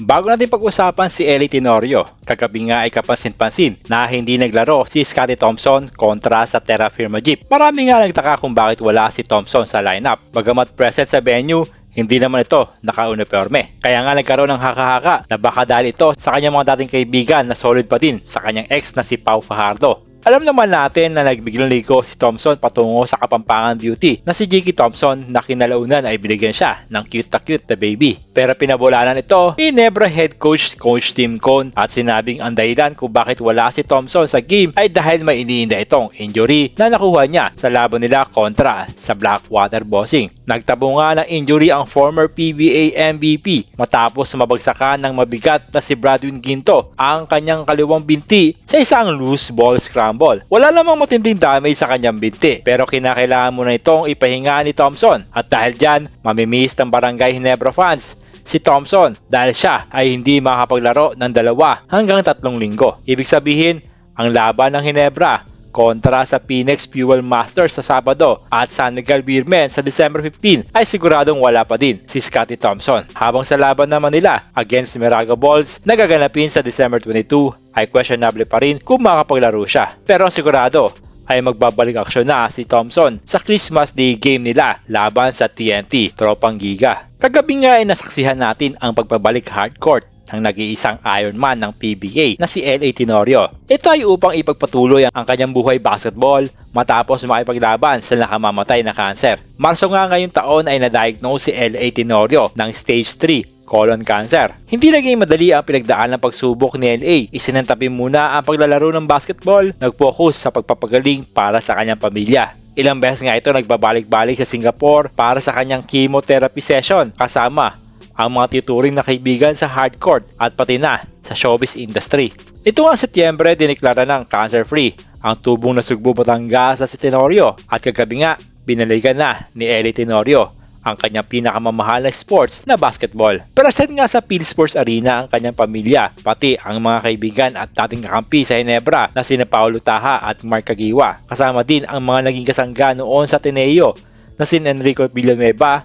Bago natin pag-usapan si Ellie Tenorio, kagabi nga ay kapansin-pansin na hindi naglaro si Scottie Thompson kontra sa Terra Firma Jeep. Marami nga nagtaka kung bakit wala si Thompson sa lineup. Bagamat present sa venue, hindi naman ito nakauniforme. Kaya nga nagkaroon ng haka-haka na baka dahil ito sa kanyang mga dating kaibigan na solid pa din sa kanyang ex na si Pau Fajardo. Alam naman natin na nagbiglang ligo si Thompson patungo sa Kapampangan Beauty na si Jiggy Thompson na kinalaunan ay binigyan siya ng cute na cute na baby. Pero pinabulanan ito ni Nebra head coach Coach Tim Cone at sinabing ang dahilan kung bakit wala si Thompson sa game ay dahil may iniinda itong injury na nakuha niya sa laban nila kontra sa Blackwater Bossing. Nagtabo nga ng injury ang former PBA MVP matapos mabagsakan ng mabigat na si Bradwin Ginto ang kanyang kaliwang binti sa isang loose ball scramble. Wala namang matinding damage sa kanyang binti pero kinakailangan mo na itong ipahinga ni Thompson at dahil dyan mamimiss ng Barangay Hinebra fans si Thompson dahil siya ay hindi makapaglaro ng dalawa hanggang tatlong linggo. Ibig sabihin, ang laban ng Hinebra kontra sa Phoenix Fuel Masters sa Sabado at San Miguel Beermen sa December 15 ay siguradong wala pa din si Scottie Thompson. Habang sa laban naman nila against Mirago Balls na gaganapin sa December 22 ay questionable pa rin kung makapaglaro siya. Pero sigurado ay magbabalik aksyon na si Thompson sa Christmas Day game nila laban sa TNT, Tropang Giga. Kagabi nga ay nasaksihan natin ang pagbabalik hardcourt ng nag-iisang Ironman ng PBA na si LA Tenorio. Ito ay upang ipagpatuloy ang kanyang buhay basketball matapos makipaglaban sa nakamamatay na kanser. Marso nga ngayong taon ay na-diagnose si LA Tenorio ng stage 3 colon cancer. Hindi naging madali ang pinagdaan ng pagsubok ni LA. Isinantabi muna ang paglalaro ng basketball, nag-focus sa pagpapagaling para sa kanyang pamilya. Ilang beses nga ito nagbabalik-balik sa Singapore para sa kanyang chemotherapy session kasama ang mga tituring na kaibigan sa hardcourt at pati na sa showbiz industry. Ito nga Setyembre diniklara ng cancer-free ang tubong na sugbo Batangas sa si Tenorio at kagabi nga binaligan na ni Ellie Tenorio ang kanyang pinakamamahal na sports na basketball. Present nga sa Phil Sports Arena ang kanyang pamilya, pati ang mga kaibigan at dating kakampi sa Ginebra na sina Paolo Taha at Mark Kagiwa. Kasama din ang mga naging kasangga noon sa Ateneo na si Enrico Villanueva,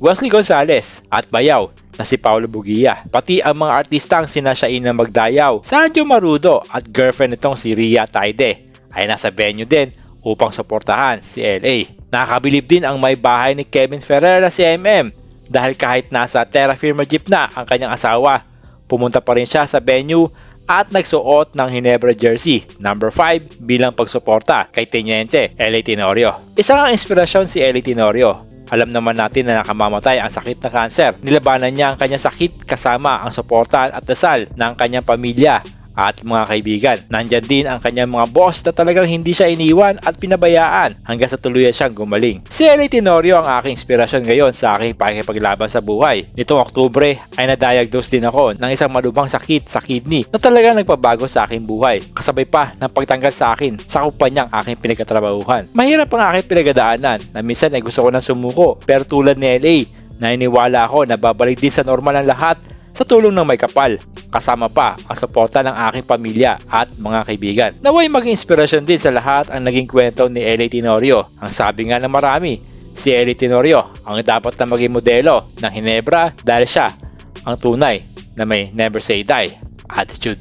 Wesley Gonzalez at Bayaw na si Paolo Bugia. Pati ang mga artistang sina Shaina Magdayaw, Sanjo Marudo at girlfriend nitong si Ria Taide ay nasa venue din upang suportahan si LA. Nakakabilib din ang may bahay ni Kevin Ferreira si MM dahil kahit nasa Terra Firma Jeep na ang kanyang asawa, pumunta pa rin siya sa venue at nagsuot ng Hinebra jersey number 5 bilang pagsuporta kay Teniente Eli Tenorio. Isa ang inspirasyon si Eli Tenorio. Alam naman natin na nakamamatay ang sakit na kanser. Nilabanan niya ang kanyang sakit kasama ang suporta at dasal ng kanyang pamilya at mga kaibigan. Nandyan din ang kanyang mga boss na talagang hindi siya iniwan at pinabayaan hanggang sa tuluyan siyang gumaling. Si Eli Tenorio ang aking inspirasyon ngayon sa aking pakikipaglaban sa buhay. Nitong Oktubre ay na-diagnose din ako ng isang malubhang sakit sa kidney na talagang nagpabago sa aking buhay. Kasabay pa ng pagtanggal sa akin sa kumpanyang aking pinagkatrabahuhan. Mahirap ang aking pinagadaanan na minsan ay gusto ko nang sumuko pero tulad ni LA naniniwala ako na babalik din sa normal ang lahat sa tulong ng may kapal. Kasama pa ang suporta ng aking pamilya at mga kaibigan. Naway maging inspirasyon din sa lahat ang naging kwento ni Eli Tenorio. Ang sabi nga ng marami, si Eli Tenorio ang dapat na maging modelo ng Hinebra dahil siya ang tunay na may never say die attitude.